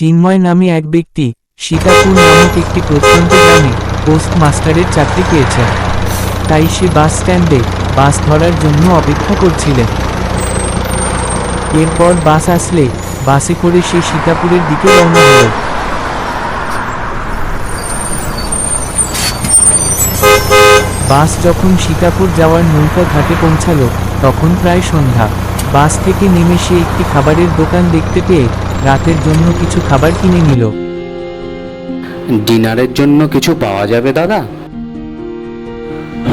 চিন্ময় নামে এক ব্যক্তি সীতাপুর নামক একটি প্রত্যন্ত গ্রামে পোস্ট মাস্টারের চাকরি পেয়েছেন তাই সে বাস স্ট্যান্ডে বাস ধরার জন্য অপেক্ষা করছিলেন। এরপর বাস আসলে বাসে করে সে সীতাপুরের দিকে রওনা হল। বাস যখন সীতাপুর যাওয়ার নৌকা ঘাটে পৌঁছালো, তখন প্রায় সন্ধ্যা। বাস থেকে নেমে সে একটি খাবারের দোকান দেখতে পেয়ে রাতের জন্য কিছু খাবার কিনে নিল। ডিনারের জন্য কিছু পাওয়া যাবে দাদা?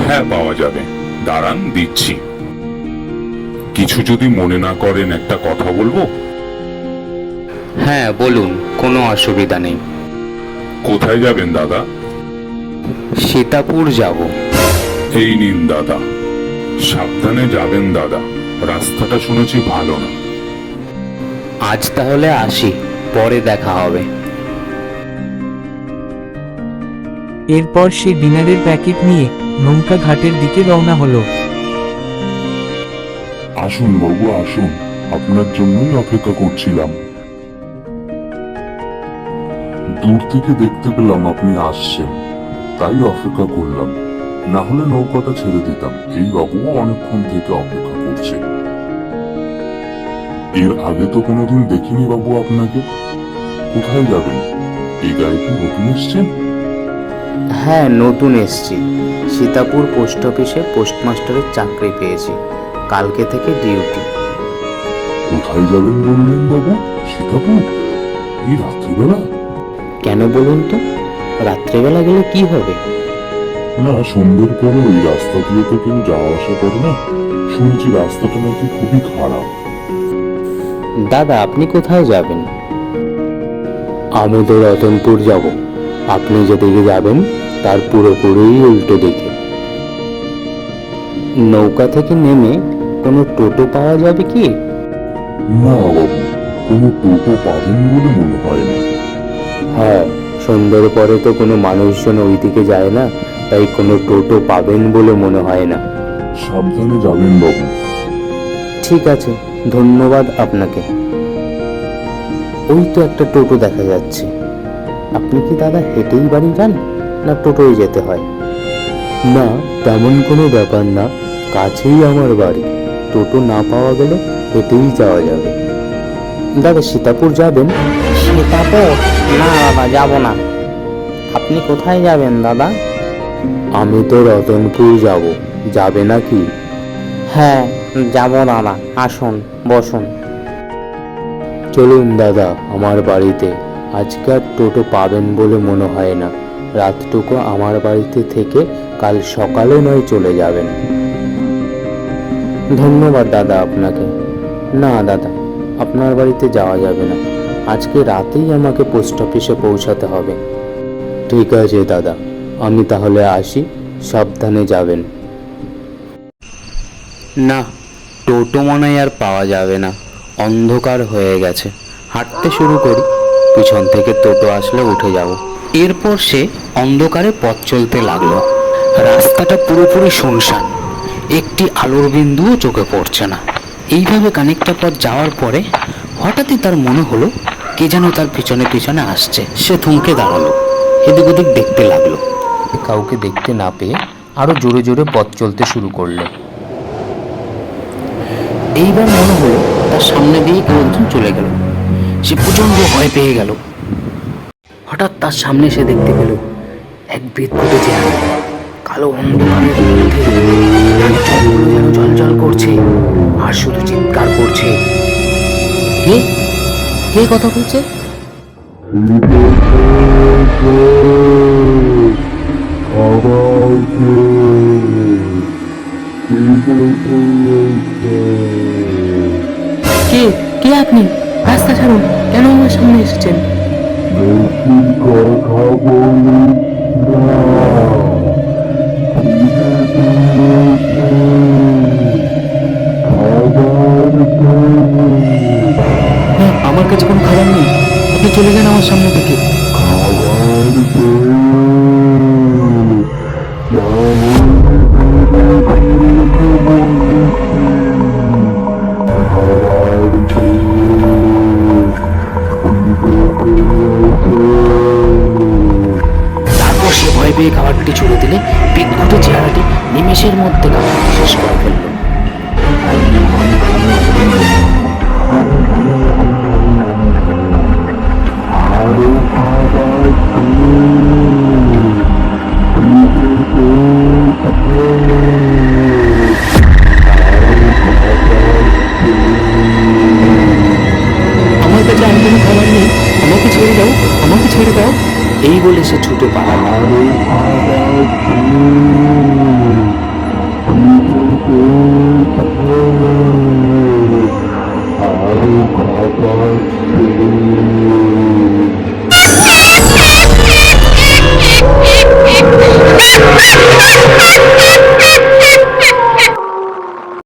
হ্যাঁ পাওয়া যাবে। দাঁড়ান দিচ্ছি। কিছু যদি মনে না করেন একটা কথা বলব? হ্যাঁ বলুন কোনো অসুবিধা নেই। কোথায় যাবেন দাদা? সীতাপুর যাব। এই নিন দাদা। সাবধানে যাবেন দাদা। রাস্তাটা শুনেছি ভালো না। আজ তাহলে আসি পরে দেখা হবে। এরপর সে ডিনারের প্যাকেট নিয়ে নৌকা ঘাটের দিকে রওনা হলো। আসুন বাবু আসুন। আপনার জন্যই অপেক্ষা করছিলাম। দূর থেকে দেখতে পেলাম আপনি আসছেন তাই অপেক্ষা করলাম। না হলে নৌকাটা ছেড়ে দিতাম। এই বাবুও অনেকক্ষণ থেকে অপেক্ষা করছে। এর আগে তো কোনোদিন দেখিনি বাবু আপনাকে। কোথায় যাবেন? এই গায়ে কি নতুন এসছেন হ্যাঁ নতুন এসছি। সীতাপুর পোস্ট অফিসে পোস্টমাস্টারের চাকরি পেয়েছি। কালকে থেকে ডিউটি। কোথায় যাবেন বললেন বাবু? সীতাপুর? এই রাত্রিবেলা? কেন বলুন তো? রাত্রেবেলা গেলে কি হবে? না সন্ধ্যের পরে ওই রাস্তা দিয়ে তো কেউ যাওয়া আসা করে না? শুনেছি রাস্তাটা নাকি খুবই খারাপ। দাদা আপনি কোথায় যাবেন? আমি তো রতনপুর যাব। আপনি যেদিকে যাবেন তার পুরোপুরি উল্টো দিকে। নৌকা থেকে নেমে কোনো টোটো পাওয়া যাবে কি? না বাবু কোনো টোটো পাবেন বলে মনে হয় না। হ্যাঁ সন্ধ্যের পরে তো কোনো মানুষজন ওই দিকে যায় না। তাই কোনো টোটো পাবেন বলে মনে হয় না। সাবধানে যাবেন বাবু। ঠিক আছে ধন্যবাদ আপনাকে। ওই তো একটা টোটো দেখা যাচ্ছে। আপনি কি দাদা হেঁটেই বাড়ি যান না টোটোয় যেতে হয়? না তেমন কোনো ব্যাপার না কাছেই আমার বাড়ি। টোটো না পাওয়া গেলে হেঁটেই যাওয়া যাবে। দাদা সীতাপুর যাবেন? সীতাপুর? না দাদা যাব না। আপনি কোথায় যাবেন দাদা? আমি তো রতনপুর যাব। যাবে নাকি? হ্যাঁ যাব দাদা আসুন বসুন। চলুন দাদা আমার বাড়িতে। আজকে আর টোটো পাবেন বলে মনে হয় না। রাতটুকু আমার বাড়িতে থেকে কাল সকালে নয় চলে যাবেন। ধন্যবাদ দাদা আপনাকে। না দাদা আপনার বাড়িতে যাওয়া যাবে না। আজকে রাতেই আমাকে পোস্ট অফিসে পৌঁছাতে হবে। ঠিক আছে দাদা। আমি তাহলে আসি, সাবধানে যাবেন। না, টোটো মনে আর পাওয়া যাবে না, অন্ধকার হয়ে গেছে। হাঁটতে শুরু করি, পিছন থেকে টোটো আসলে উঠে যাব। এরপর সে অন্ধকারে পথ চলতে লাগল। রাস্তাটা পুরোপুরি শুনশান, একটি আলোর বিন্দুও চোখে পড়ছে না। এইভাবে খানিকটা পথ যাওয়ার পরে হঠাৎই তার মনে হলো, কে যেন তার পিছনে পিছনে আসছে। সে থমকে দাঁড়াল, এদিক ওদিক দেখতে লাগল। কাউকে দেখতে না পেয়ে আরও জোরে জোরে পথ চলতে শুরু করল। এইবার মনে হলো তার সামনে দিয়ে কেউ একজন চলে গেল। সে প্রচণ্ড ভয় পেয়ে গেল। হঠাৎ তার সামনে সে দেখতে পেল এক চেহারা। কালো অন্ধকারের জলজল করছে আর শুধু চিৎকার করছে। কে? কে কথা বলছে? কে? কে আপনি? রাস্তা ছাড়ুন। কেন আমার সামনে এসেছেন? না আমার কাছে কোনো খাবার নেই। আপনি চলে যান আমার সামনে। থেকে পেয়ে খাবারটি ছুড়ে দিলে বিদ্যুতের চেহারাটি নিমেষের মধ্যে খাবারটি শেষ করে ফেলল। এই বলে সে ছুটে পালাল। Thank